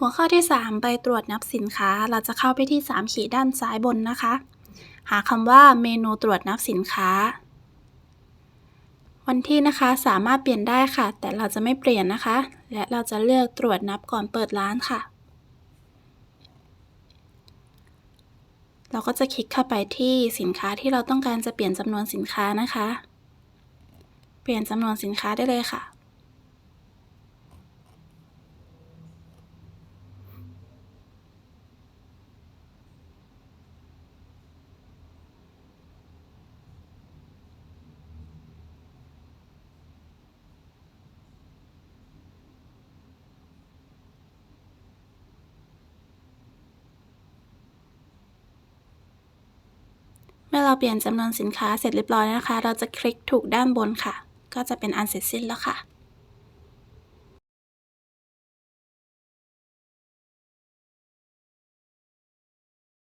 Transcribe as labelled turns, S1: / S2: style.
S1: หัวข้อที่ 3 ไปตรวจนับสินค้า เราจะเข้าไปที่ 3 ขีดด้านซ้ายบนนะคะ หาคำว่าเมนูตรวจนับสินค้า วันที่นะคะสามารถเปลี่ยนได้ค่ะ แต่เราจะไม่เปลี่ยนนะคะ และเราจะเลือกตรวจนับก่อนเปิดร้านค่ะ เราก็จะคลิกเข้าไปที่สินค้าที่เราต้องการจะเปลี่ยนจำนวนสินค้านะคะ เปลี่ยนจำนวนสินค้าได้เลยค่ะ มื่อเราเปลี่ยนจำนวนสินค้าเสร็จเรียบร้อยนะคะ เราจะคลิกถูกด้านบนค่ะ ก็จะเป็นอันเสร็จสิ้นแล้วค่ะ